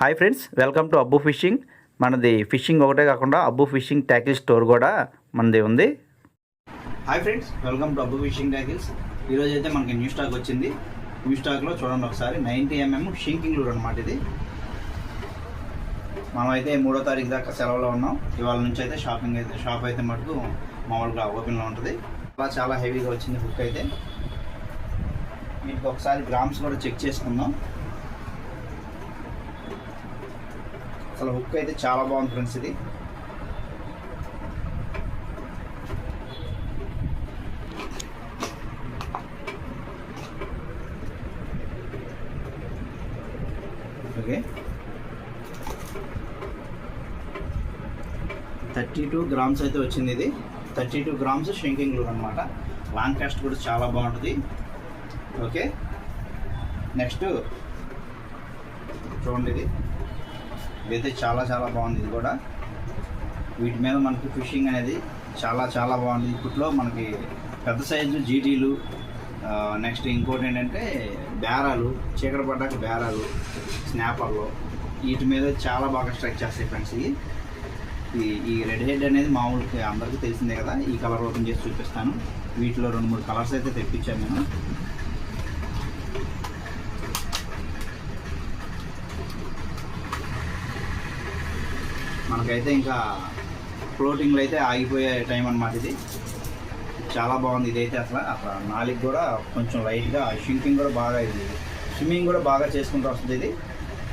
Hi friends welcome to Abbu fishing మనది fishing ఒకటే కాకుండా అబ్బు ఫిషింగ్ ట్యాకిల్ స్టోర్ కూడా మనది ఉంది. Hi friends welcome to Abbu fishing tackles ఈరోజు అయితే మనకి న్యూ స్టాక్ వచ్చింది. న్యూ స్టాక్లో చూడండి ఒకసారి నైంటీ ఎంఎం షింకింగ్ లూడ్ అనమాట ఇది. మనం అయితే మూడో తారీఖు దాకా సెలవులో ఉన్నాం. ఇవాళ నుంచి అయితే షాపింగ్ అయితే షాప్ అయితే మటుకు మామూలుగా ఓపెన్లో ఉంటుంది. అలా చాలా హెవీగా వచ్చింది బుక్ అయితే. వీటికి ఒకసారి గ్రామ్స్ కూడా చెక్ చేసుకుందాం. అసలు హుక్ అయితే చాలా బాగుంది ఫ్రెండ్స్ ఇది. ఓకే. థర్టీ టూ గ్రామ్స్ అయితే వచ్చింది ఇది. Thirty two grams sinking lure అనమాట లాంగ్ కాస్ట్ కూడా చాలా బాగుంటుంది. ఓకే. నెక్స్ట్ చూడండి ఇది. ఇదైతే చాలా చాలా బాగుంది ఇది కూడా. వీటి మీద మనకి ఫిషింగ్ అనేది చాలా చాలా బాగుంది. ఇప్పట్లో మనకి పెద్ద సైజు జీటీలు నెక్స్ట్ ఇంకోటి ఏంటంటే బేరాలు చీకటి పడ్డాక బేరాలు స్నాపర్లు వీటి మీద చాలా బాగా స్ట్రైక్ చేస్తాయి ఫ్రెండ్స్ ఇవి. ఈ ఈ రెడ్ హెడ్ అనేది మామూలుగా అందరికీ తెలిసిందే కదా. ఈ కలర్ ఓపెన్ చేసి చూపిస్తాను. వీటిలో రెండు మూడు కలర్స్ అయితే తెప్పించాను నేను. మనకైతే ఇంకా ఫ్లోటింగ్లో అయితే ఆగిపోయే టైం అనమాట ఇది. చాలా బాగుంది ఇదైతే అసలు. అసలు నాలుగు కూడా కొంచెం లైట్గా షింకింగ్ కూడా బాగా ఇది స్విమ్మింగ్ కూడా బాగా చేసుకుంటూ వస్తుంది ఇది.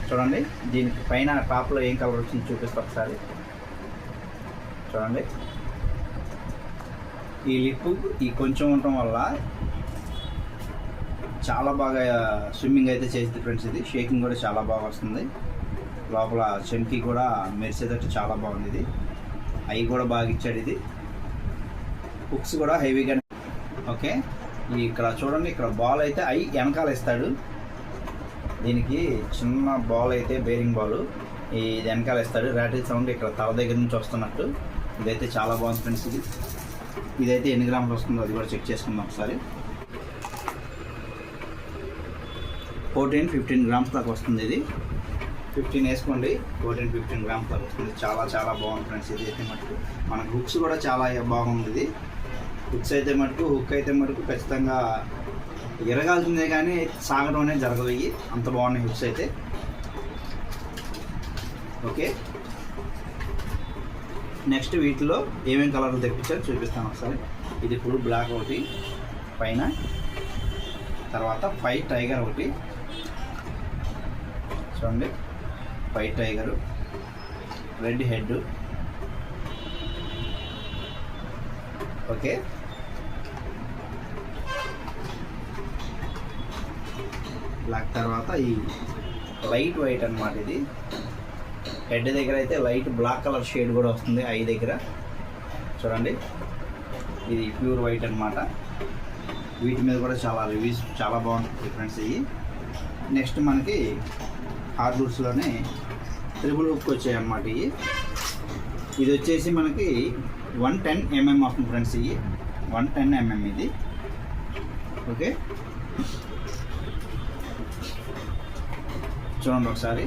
చూడండి దీనికి పైన టాప్లో ఏం కలర్ వచ్చింది చూపిస్తా ఒకసారి. చూడండి. ఈ లిప్ ఈ కొంచెం ఉండటం వల్ల చాలా బాగా స్విమ్మింగ్ అయితే చేసింది ఫ్రెండ్స్ ఇది. షేకింగ్ కూడా చాలా బాగా వస్తుంది. లోపల చెంకి కూడా మెరిసేటట్టు చాలా బాగుంది ఇది. అవి కూడా బాగా ఇచ్చాడు ఇది. హుక్స్ కూడా హెవీగా ఓకే. ఇక్కడ చూడండి ఇక్కడ బాల్ అయితే అవి వెనకాల ఇస్తాడు. దీనికి చిన్న బాల్ అయితే బేరింగ్ బాల్. ఇది వెనకాల ఇస్తాడు. ర్యాటిల్ సౌండ్ ఇక్కడ తల దగ్గర నుంచి వస్తున్నట్టు. ఇదైతే చాలా బాగుంది ఫ్రెండ్స్ ఇది. ఇదైతే ఎన్ని గ్రాములు వస్తుందో అది కూడా చెక్ చేసుకుందాం ఒకసారి. ఫోర్టీన్ ఫిఫ్టీన్ గ్రామ్స్ దాకా వస్తుంది ఇది. ఫిఫ్టీన్ వేసుకోండి. ఫోర్టీన్ ఫిఫ్టీన్ గ్రామ్స్ పడుతుంది చాలా చాలా బాగుంది ఫ్రెండ్స్. ఇది అయితే మటుకు మనకు హుక్స్ కూడా చాలా బాగుంది ఇది. హుక్స్ అయితే మటుకు హుక్ అయితే మటుకు ఖచ్చితంగా ఎరగాల్సిందే కానీ సాగడం జరగదు అంత బాగున్నాయి హుక్స్ అయితే. ఓకే నెక్స్ట్ వీటిలో ఏమేమి కలర్లు తెప్పించారు చూపిస్తాను ఒకసారి. ఇది ఫుల్ బ్లాక్ ఒకటి పైన తర్వాత ఫైవ్ టైగర్ ఒకటి. చూడండి. White tiger red head okay black తర్వాత ఈ లైట్ వైట్ అన్నమాట ఇది. హెడ్ దగ్గర అయితే లైట్ బ్లాక్ కలర్ షేడ్ కూడా వస్తుంది ఐ దగ్గర. చూడండి. ఇది ప్యూర్ వైట్ అన్నమాట. వీటి మీద కూడా చాలా రివ్యూస్ చాలా బాగుంటుంది డిఫరెన్స్ ఇవి నెక్స్ట్ మనకి హార్డ్వుడ్స్లోనే త్రిబుల్ హుక్ వచ్చాయి అన్నమాట ఇవి. ఇది వచ్చేసి మనకి వన్ టెన్ ఎంఎం వస్తుంది ఫ్రెండ్స్ ఇవి. వన్ టెన్ ఎంఎం ఇది. ఓకే? చూడండి ఒకసారి.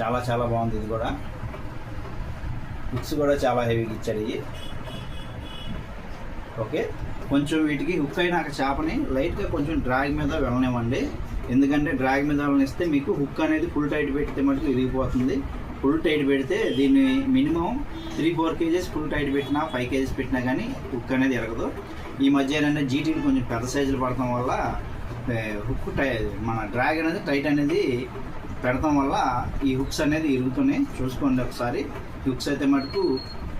చాలా చాలా బాగుంది ఇది కూడా. హుక్స్ కూడా చాలా హెవీగా ఇచ్చాడు ఇవి. ఓకే? కొంచెం వీటికి హుక్ అయినాక చేపని లైట్గా కొంచెం డ్రాగ్ మీద వెళ్ళనివ్వండి. ఎందుకంటే డ్రాగ్ మీద ఇస్తే మీకు హుక్ అనేది ఫుల్ టైట్ పెడితే మటుకు విరిగిపోతుంది ఫుల్ టైట్ పెడితే దీన్ని minimum three four kgs full tight పెట్టినా ఫైవ్ కేజెస్ పెట్టినా కానీ హుక్ అనేది ఎరగదు. ఈ మధ్య ఏంటంటే జీటీలు కొంచెం పెద్ద సైజులు పడటం వల్ల హుక్ టై మన డ్రాగ్ అనేది టైట్ అనేది పెడతాం వల్ల ఈ హుక్స్ అనేది ఇరుగుతున్నాయి. చూసుకోండి ఒకసారి. హుక్స్ అయితే మటుకు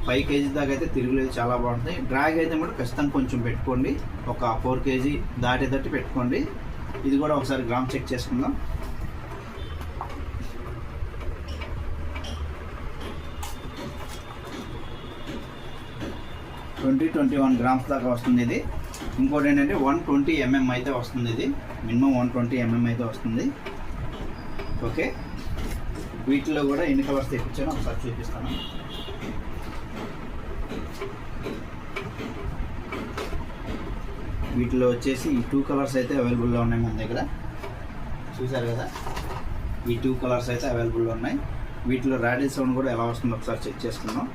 ఫైవ్ కేజీ దాకా అయితే తిరుగులేదు చాలా బాగుంటుంది డ్రాగ్ అయితే మటుకు ఖచ్చితంగా కొంచెం పెట్టుకోండి. ఒక ఫోర్ కేజీ దాటేటట్టు పెట్టుకోండి. ఇది కూడా ఒకసారి గ్రామ్ చెక్ చేసుకుందాం. ట్వంటీ ట్వంటీ వన్ గ్రామ్స్ దాకా వస్తుంది ఇది. ఇంకోటి ఏంటంటే వన్ ట్వంటీ ఎంఎం అయితే వస్తుంది ఇది. మినిమం వన్ ట్వంటీ ఎంఎం అయితే వస్తుంది. ఓకే వీటిలో కూడా ఎన్ని కలర్స్ తెప్పించానో ఒకసారి చూపిస్తాను. వీటిలో వచ్చేసి ఈ టూ కలర్స్ అయితే అవైలబుల్లో ఉన్నాయి మన దగ్గర. చూసారు కదా? ఈ టూ కలర్స్ అయితే అవైలబుల్లో ఉన్నాయి. వీటిలో రాడిల్ సౌండ్ కూడా ఎలా వస్తుందో ఒకసారి చెక్ చేసుకుందాం.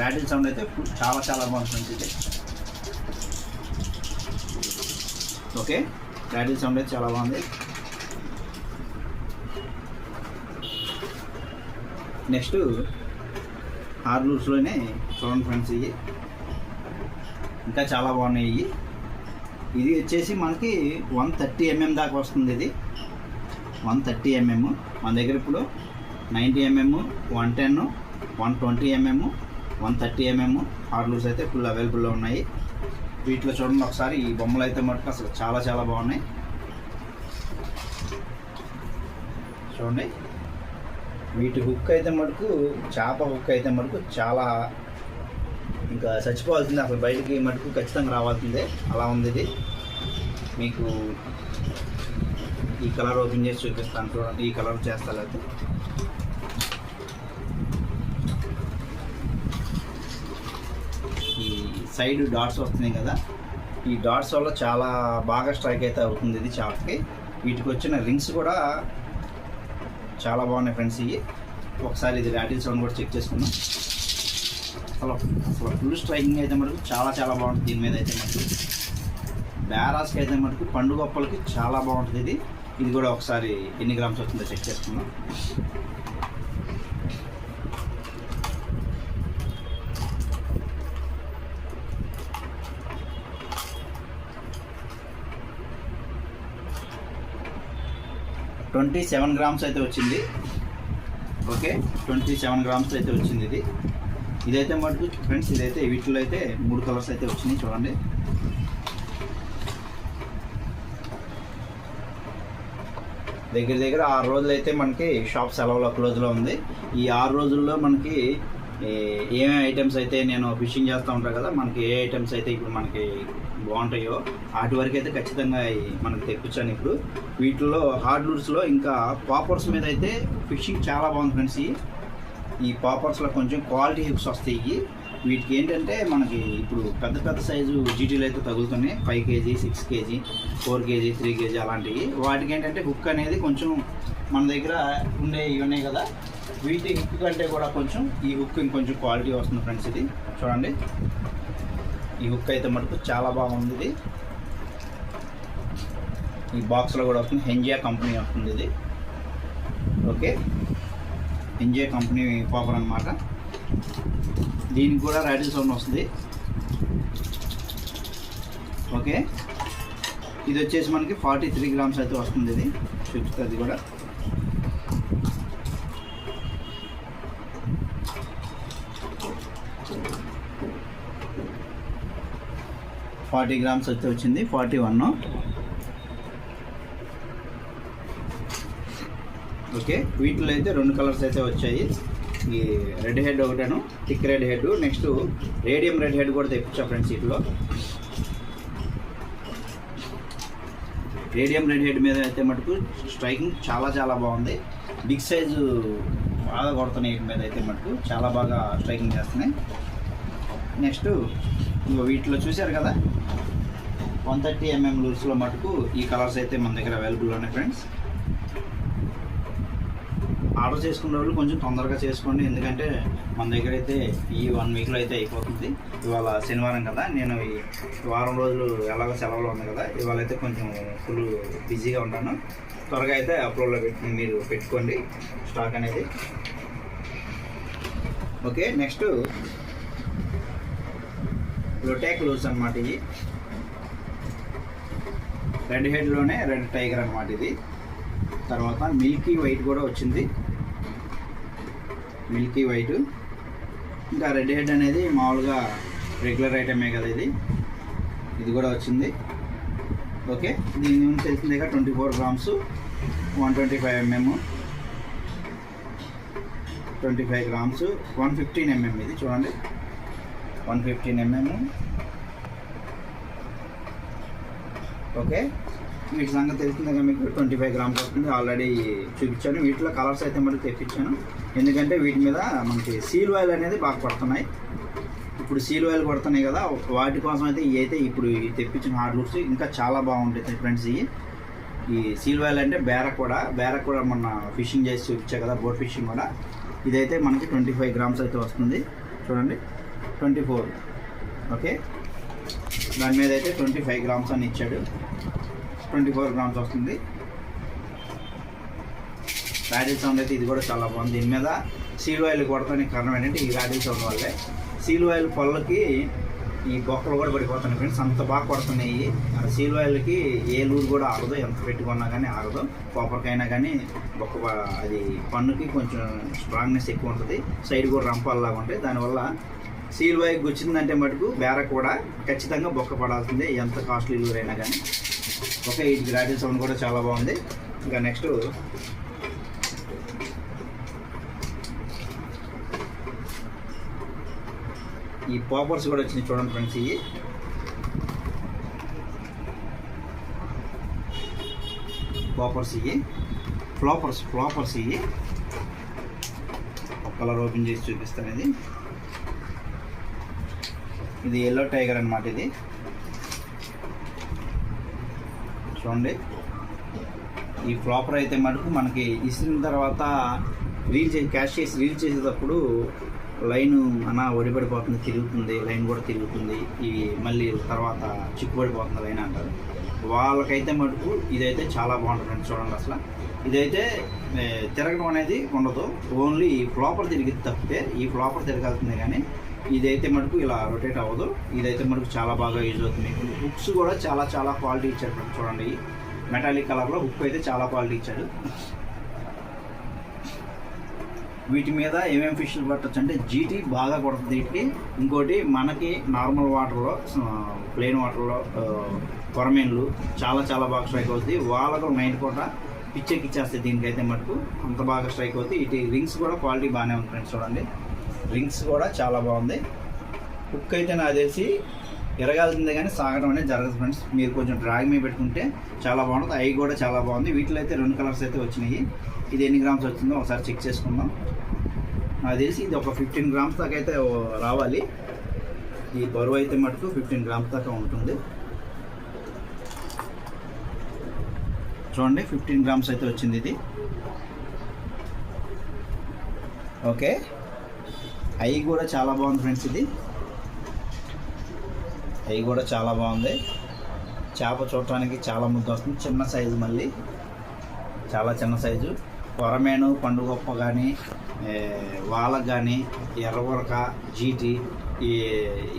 రాడిల్ సౌండ్ అయితే చాలా చాలా బాగుంటుంది ఇది. ఓకే? రాడిల్ సౌండ్ అయితే చాలా బాగుంది. నెక్స్ట్ ఆర్లూర్స్లోనే చూడండి ఫ్రెండ్స్ ఇవి. ఇంకా చాలా బాగున్నాయి. ఇది వచ్చేసి మనకి వన్ థర్టీ ఎంఎం దాకా వస్తుంది ఇది. One thirty MM. మన దగ్గర ఇప్పుడు ninety MM one ten one twenty MM one thirty MM hard lures అయితే ఫుల్ అవైలబుల్లో ఉన్నాయి. వీటిలో చూడండి ఒకసారి ఈ బొమ్మలు అయితే మటుకు అసలు చాలా చాలా బాగున్నాయి. చూడండి. వీటి హుక్ అయితే మటుకు చేప హుక్ అయితే మటుకు చాలా ఇంకా చచ్చిపోవాల్సిందే. అసలు బయటికి మటుకు ఖచ్చితంగా రావాల్సిందే. అలా ఉంది ఇది. మీకు ఈ కలర్ ఓపెన్ చేసి చూపిస్తాను చూడండి. ఈ కలర్ చేస్తా లేకపోతే ఈ సైడ్ డాట్స్ వస్తున్నాయి కదా. ఈ డాట్స్ వల్ల చాలా బాగా స్ట్రైక్ అయితే అవుతుంది ఇది చాట్కి వీటికి వచ్చిన రింగ్స్ కూడా చాలా బాగున్నాయి ఫ్రెండ్స్ ఇవి. ఒకసారి ఇది ర్యాటిల్ సౌండ్ కూడా చెక్ చేసుకున్నాం అసలు అసలు ఫుల్ స్ట్రైకింగ్ అయితే మటుకు చాలా చాలా బాగుంటుంది దీని మీద అయితే మటుకు. బేరాస్కి అయితే మటుకు పండుగ అప్పలకి చాలా బాగుంటుంది ఇది. ఇది కూడా ఒకసారి ఎన్ని గ్రామ్స్ వస్తుందో చెక్ చేసుకుందాం. ట్వంటీ సెవెన్ గ్రామ్స్ అయితే వచ్చింది. ఓకే ట్వంటీ సెవెన్ గ్రామ్స్ అయితే వచ్చింది ఇది. ఇదైతే మటుకు ఫ్రెండ్స్ ఇదైతే వీటిలో అయితే మూడు కలర్స్ అయితే వచ్చినాయి చూడండి. దగ్గర దగ్గర ఆరు రోజులు అయితే మనకి షాప్ సెలవులో క్లోజ్లో ఉంది. ఈ ఆరు రోజుల్లో మనకి ఏమేమి ఐటమ్స్ అయితే నేను ఫిషింగ్ చేస్తూ ఉంటాను కదా మనకి ఏ ఐటమ్స్ అయితే ఇప్పుడు మనకి బాగుంటాయో వాటి వరకు అయితే ఖచ్చితంగా మనకి తెప్పించాను ఇప్పుడు. వీటిలో హార్డ్లూర్స్లో ఇంకా పాపర్స్ మీద అయితే ఫిషింగ్ చాలా బాగుంది ఫ్రెండ్స్. ఈ పాపర్స్లో కొంచెం క్వాలిటీ హిప్స్ వస్తాయి. వీటికి ఏంటంటే మనకి ఇప్పుడు పెద్ద పెద్ద సైజు జీటీలు అయితే తగులుతున్నాయి. Five KG six KG four KG three KG అలాంటివి. వాటికి ఏంటంటే హుక్ అనేది కొంచెం మన దగ్గర ఉండే ఇవి ఉన్నాయి కదా. వీటి హుక్ కంటే కూడా కొంచెం ఈ హుక్ ఇంకొంచెం క్వాలిటీ వస్తుంది ఫ్రెండ్స్ ఇది. చూడండి. ఈ హుక్ అయితే మటుకు చాలా బాగుంది ఇది. ఈ బాక్స్లో కూడా వస్తుంది. హెంజియా కంపెనీ వస్తుంది ఇది. ఓకే. ఎంజే కంపెనీ పాపర్ అనమాట దీనికి కూడా రైటిల్ సౌండ్ వస్తుంది. ఓకే. ఇది వచ్చేసి మనకి ఫార్టీ త్రీ గ్రామ్స్ అయితే వస్తుంది ఇది. చూపుతుంది కూడా. ఫార్టీ గ్రామ్స్ అయితే వచ్చింది. Forty one. ఓకే. వీటిలో అయితే రెండు కలర్స్ అయితే వచ్చాయి. ఈ red head ఒకటేను thick red head. Next radium red head కూడా తెప్పించా ఫ్రెండ్స్ వీటిలో. రేడియం రెడ్ హెడ్ మీద అయితే మటుకు స్ట్రైకింగ్ చాలా చాలా బాగుంది. బిగ్ సైజు బాగా కొడుతున్నాయి వీటి మీద అయితే మటుకు. చాలా బాగా స్ట్రైకింగ్ చేస్తున్నాయి. నెక్స్ట్ ఇంకో వీటిలో చూశారు కదా? వన్ థర్టీ ఎంఎం లూస్లో మటుకు ఈ కలర్స్ అయితే మన దగ్గర అవైలబుల్ ఉన్నాయి ఫ్రెండ్స్. ఆర్డర్ చేసుకునే వాళ్ళు కొంచెం తొందరగా చేసుకోండి. ఎందుకంటే మన దగ్గర అయితే ఈ వన్ వీక్లో అయితే అయిపోతుంది. ఇవాళ శనివారం కదా. నేను ఈ వారం రోజులు ఎలాగో సెలవులో ఉంది కదా. ఇవాళ అయితే కొంచెం ఫుల్ బిజీగా ఉంటాను. త్వరగా అయితే అప్లోడ్లో పెట్టి మీరు పెట్టుకోండి. స్టాక్ అనేది. Okay next. లొటాక్ లూస్ అనమాట ఇది. రెడ్ హెడ్లోనే రెడ్ టైగర్ అనమాట ఇది. తర్వాత మిల్కీ వైట్ కూడా వచ్చింది. Milky white. ఇంకా రెడ్ హెడ్ అనేది మామూలుగా రెగ్యులర్ ఐటమే కదా ఇది. ఇది కూడా వచ్చింది. ఓకే దీని నుంచి తెలిసిందే twenty four grams one twenty five MM twenty five grams one fifteen MM ఇది చూడండి. వన్ ఫిఫ్టీన్ ఎంఎం ఓకే వీటి సంగతి తెలిసిందే మీకు ట్వంటీ ఫైవ్ గ్రామ్స్ వస్తుంది. ఆల్రెడీ చూపించాను. వీటిలో కలర్స్ అయితే మరి తెప్పించాను. ఎందుకంటే వీటి మీద మనకి సీల్ ఆయిల్ అనేది బాగా పడుతున్నాయి ఇప్పుడు సీల్ ఆయిల్ పడుతున్నాయి కదా వాటి కోసం అయితే ఇవి అయితే ఇప్పుడు ఈ తెప్పించిన హార్డ్లూర్స్ ఇంకా చాలా బాగుంటాయి ఫ్రెండ్స్ ఇవి ఈ సీల్ ఆయిల్ అంటే బేరక్ కూడా బేరక్ కూడా మొన్న ఫిషింగ్ చేసి చూపించా కదా బోట్ ఫిషింగ్ కూడా. ఇదైతే మనకి ట్వంటీ ఫైవ్ గ్రామ్స్ అయితే వస్తుంది. చూడండి. Twenty four okay. దాని మీద అయితే ట్వంటీ ఫైవ్ గ్రామ్స్ అని ఇచ్చాడు. ట్వంటీ ఫోర్ గ్రామ్స్ వస్తుంది. రాడిల్ సౌండ్ అయితే ఇది కూడా చాలా బాగుంది. దీని మీద సీల్ ఆయిల్ కొడతానికి కారణం ఏంటంటే ఈ రాడిల్ సౌండ్ వల్లే. సీల్ ఆయిల్ పొలకి ఈ బొక్కలు కూడా పడిపోతున్నాయి ఫ్రెండ్స్ అంత బాగా కొడుతున్నాయి. ఆ సీల్ ఆయిల్కి ఏ లూరు కూడా ఆగదు. ఎంత పెట్టుకున్నా కానీ ఆగదు. కాపర్కైనా కానీ బొక్క అది పన్నుకి కొంచెం స్ట్రాంగ్నెస్ ఎక్కువ ఉంటుంది. సైడ్ కూడా రంపాల్లాగా ఉంటాయి. దానివల్ల సీల్ ఆయిల్ గుచ్చిందంటే మటుకు బేర కూడా ఖచ్చితంగా బొక్క పడాల్సిందే. ఎంత కాస్ట్లీ లూరైనా కానీ ఓకే ఈ రాడిల్ సౌండ్ కూడా చాలా బాగుంది. ఇంకా నెక్స్ట్ ఈ పాపర్స్ కూడా వచ్చినాయి చూడండి ఫ్రెండ్స్ ఇవి. పాపర్స్ ఇవి. ఫ్లాపర్స్ ఫ్లాపర్స్ ఇవి. కలర్ ఓపెన్ చేసి చూపిస్తాను ఇది. ఇది ఎల్లో టైగర్ అన్నమాట ఇది. చూడండి. ఈ ఫ్లాపర్ అయితే మటుకు మనకి ఇసిన తర్వాత రీల్ చేసి క్యాష్ చేసి రీల్ చేసేటప్పుడు లైన్ అన్న ఒడిపడిపోతుంది తిరుగుతుంది లైన్ కూడా తిరుగుతుంది. ఇవి మళ్ళీ తర్వాత చిక్కుపడిపోతుంది లైన్ అంటారు. వాళ్ళకైతే మటుకు ఇదైతే చాలా బాగుంటుంది చూడండి అసలు. ఇదైతే తిరగడం అనేది ఉండదు. ఓన్లీ ఈ ఫ్లాపర్ తిరిగి తప్పితే ఈ ఫ్లాపర్ తిరగాల్సిందే కానీ ఇదైతే మనకు ఇలా రొటేట్ అవ్వదు. ఇదైతే మనకు చాలా బాగా యూజ్ అవుతుంది. హుక్స్ కూడా చాలా చాలా క్వాలిటీ ఇచ్చారు మనం చూడండి. మెటాలిక్ కలర్లో హుక్ అయితే చాలా క్వాలిటీ ఇచ్చాడు. వీటి మీద ఏమేమి ఫిష్లు పట్టచ్చు అంటే జీటీ బాగా కొడుతుంది వీటికి. ఇంకోటి మనకి నార్మల్ వాటర్లో ప్లెయిన్ వాటర్లో కొరమేన్లు చాలా చాలా బాగా స్ట్రైక్ అవుతుంది వాళ్ళకు నైట్ పూట పిచ్చెక్కిచ్చేస్తాయి దీనికైతే మటుకు. అంత బాగా స్ట్రైక్ అవుతుంది ఇటు రింగ్స్ కూడా క్వాలిటీ బాగానే ఉంది ఫ్రెండ్స్ చూడండి. రింగ్స్ కూడా చాలా బాగుంది. హుక్ అయితే నా తెలిసి ఎరగాల్సిందే కానీ సాగడం అనేది జరగదు ఫ్రెండ్స్. మీరు కొంచెం డ్రాగ్ మీద పెట్టుకుంటే చాలా బాగుంటుంది. అవి కూడా చాలా బాగుంది. వీటిలో అయితే రెండు కలర్స్ అయితే వచ్చినాయి. ఇది ఎన్ని గ్రామ్స్ వచ్చిందో ఒకసారి చెక్ చేసుకుందాం. నాకు తెలిసి ఇది ఒక ఫిఫ్టీన్ గ్రామ్స్ దాకా అయితే రావాలి. ఈ బరువు అయితే మటుకు ఫిఫ్టీన్ గ్రామ్స్ దాకా ఉంటుంది. చూడండి ఫిఫ్టీన్ గ్రామ్స్ అయితే వచ్చింది ఇది. ఓకే. ఐ కూడా చాలా బాగుంది ఫ్రెండ్స్ ఇది. ఐ కూడా చాలా బాగుంది. చేప చూడటానికి చాలా ముద్ద వస్తుంది. చిన్న సైజు మళ్ళీ. చాలా చిన్న సైజు. కొరమేను పండుగొప్ప కానీ వాళ్ళకు కానీ ఎర్రవరక జీటి ఈ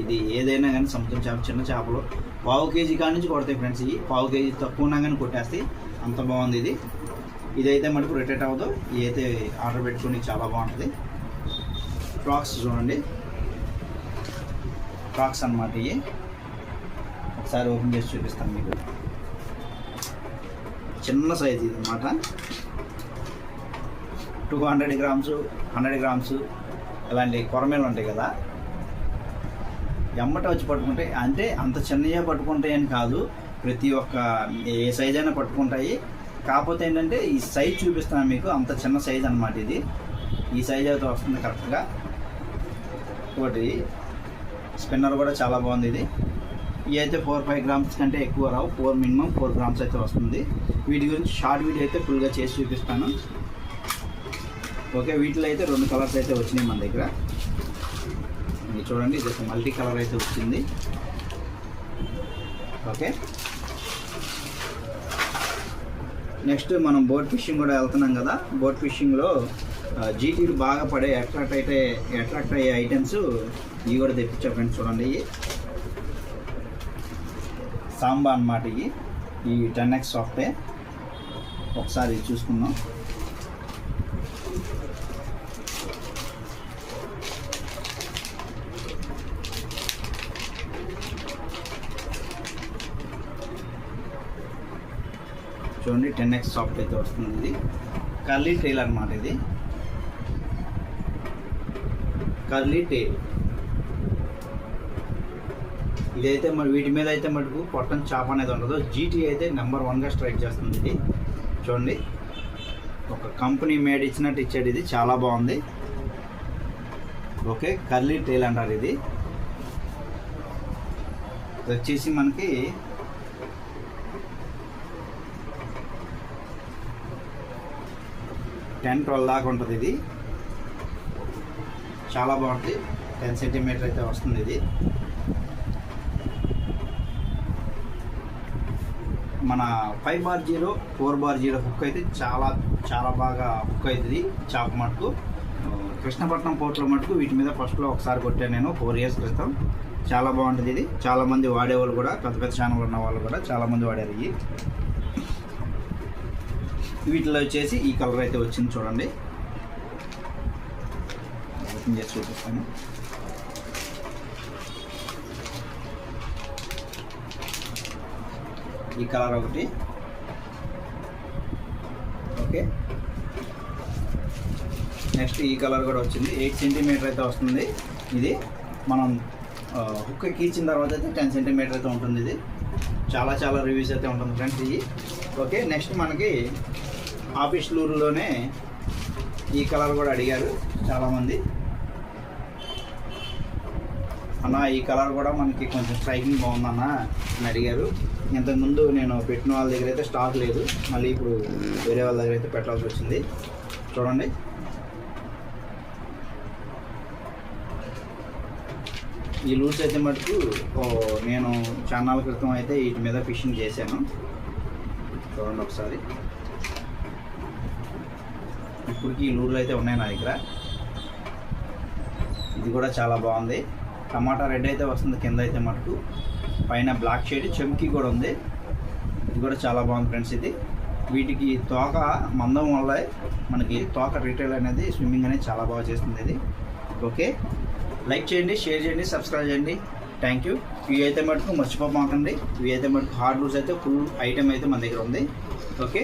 ఇది ఏదైనా కానీ సముద్రం చేప చిన్న చేపలు పావు కేజీ కాడి నుంచి కొడతాయి ఫ్రెండ్స్ ఇవి. పావు కేజీ తక్కువ ఉన్నా కానీ కొట్టేస్తాయి. అంత బాగుంది ఇది. ఇదైతే మనకు రొటేట్ అవ్వదు. ఇదైతే ఆర్డర్ పెట్టుకుని చాలా బాగుంటుంది. ఫ్రాక్స్ చూడండి. ఫ్రాక్స్ అన్నమాట ఇవి. ఒకసారి ఓపెన్ చేసి చూపిస్తాను మీకు. చిన్న సైజ్ ఇది అన్నమాట. Two hundred grams hundred grams ఇలాంటి కొరమేలు ఉంటాయి కదా. ఎమ్మట వచ్చి పట్టుకుంటాయి అంటే అంత చిన్నగా పట్టుకుంటాయని కాదు. ప్రతి ఒక్క ఏ సైజ్ అయినా పట్టుకుంటాయి. కాకపోతే ఏంటంటే ఈ సైజ్ చూపిస్తాను మీకు. అంత చిన్న సైజ్ అన్నమాట ఇది. ఈ సైజ్ అయితే వస్తుంది కరెక్ట్గా ఒకటి స్పిన్నర్ కూడా చాలా బాగుంది ఇది. ఇవి అయితే ఫోర్ ఫైవ్ గ్రామ్స్ కంటే ఎక్కువ రావు. ఫోర్ మినిమం ఫోర్ గ్రామ్స్ అయితే వస్తుంది. వీటి గురించి షార్ట్ వీడియో అయితే ఫుల్గా చేసి చూపిస్తాను. ఓకే వీటిలో అయితే రెండు కలర్స్ అయితే వచ్చినాయి మన దగ్గర. ఇది చూడండి ఇది ఒక మల్టీ కలర్ అయితే వచ్చింది. ఓకే. నెక్స్ట్ మనం బోట్ ఫిషింగ్ కూడా వెళ్తున్నాం కదా. బోట్ ఫిషింగ్లో జీటీలు బాగా పడే అట్రాక్ట్ అయితే అట్రాక్ట్ అయ్యే ఐటమ్స్ ఇవి కూడా తెప్పించా ఫ్రెండ్స్ చూడండి సాంబా అన్నమాట ఇవి. ఈ టెన్ ఎక్స్ సాఫ్ట్వేర్ ఒకసారి చూసుకుందాం. చూడండి టెన్ ఎక్స్ సాఫ్ట్ అయితే వస్తుంది ఇది. కర్లీ టైల్ అనమాట ఇది. కర్లీ టేల్ ఇదైతే మరి వీటి మీద అయితే మటుకు పొట్టం చాప అనేది ఉండదు. జీటీ అయితే నెంబర్ వన్గా స్ట్రైక్ చేస్తుంది ఇది. చూడండి. ఒక కంపెనీ మేడ్ ఇచ్చినట్టు ఇచ్చాడు ఇది. చాలా బాగుంది. ఓకే కర్లీ టేల్ అంటారు ఇది. ఇది వచ్చేసి మనకి టెన్ ట్వెల్వ్ దాకా ఉంటుంది ఇది. చాలా బాగుంటుంది. టెన్ సెంటీమీటర్ అయితే వస్తుంది ఇది. మన five bar zero four bar zero hook అయితే చాలా చాలా బాగా హుక్ అవుతుంది చాప మటుకు. కృష్ణపట్నం పోర్ట్లో మటుకు వీటి మీద ఫస్ట్లో ఒకసారి కొట్టాను నేను ఫోర్ ఇయర్స్ క్రితం. చాలా బాగుంటుంది ఇది. చాలామంది వాడేవాళ్ళు కూడా పెద్ద పెద్ద ఛానల్ ఉన్న వాళ్ళు కూడా చాలామంది వాడారు ఇవి వీటిలో వచ్చేసి ఈ కలర్ అయితే వచ్చింది చూడండి. ఓపెన్ చేసి చూపిస్తాను ఈ కలర్ ఒకటి ఓకే నెక్స్ట్ ఈ కలర్ కూడా వచ్చింది. ఎయిట్ సెంటీమీటర్ అయితే వస్తుంది. ఇది మనం హుక్ కీచిన తర్వాత అయితే టెన్ సెంటీమీటర్ అయితే ఉంటుంది ఇది. చాలా చాలా రివ్యూస్ అయితే ఉంటుంది ఫ్రెండ్స్ ఇది. ఓకే నెక్స్ట్ మనకి ఆఫీస్ లూరులోనే ఈ కలర్ కూడా అడిగారు చాలామంది. అన్న ఈ కలర్ కూడా మనకి కొంచెం స్ట్రైకింగ్ బాగుందన్న అని అడిగారు. ఇంతకుముందు నేను పెట్టిన వాళ్ళ దగ్గర అయితే స్టాక్ లేదు. మళ్ళీ ఇప్పుడు వేరే వాళ్ళ దగ్గర అయితే పెట్టాల్సి వచ్చింది. చూడండి. ఈ లూస్ అయితే మటుకు నేను చాలా క్రితం అయితే వీటి మీద ఫిషింగ్ చేశాను. చూడండి ఒకసారి. ఇప్పటికి ఈ లూర్లు అయితే ఉన్నాయి నా దగ్గర. ఇది కూడా చాలా బాగుంది. టమాటా రెడ్ అయితే వస్తుంది కింద అయితే మటుకు. పైన బ్లాక్ షేడ్ చెమ్కి కూడా ఉంది. ఇది కూడా చాలా బాగుంది ఫ్రెండ్స్ ఇది. వీటికి తోక మందం వల్ల మనకి తోక రీటైల్ అనేది స్విమ్మింగ్ అనేది చాలా బాగా చేస్తుంది ఇది. ఓకే? లైక్ చేయండి షేర్ చేయండి సబ్స్క్రైబ్ చేయండి. Thank you. ఇవి అయితే మటుకు మర్చిపోమాకండి. ఇవి అయితే మటుకు హార్డ్ లూస్ అయితే ఫుల్ ఐటమ్ అయితే మన దగ్గర ఉంది. ఓకే?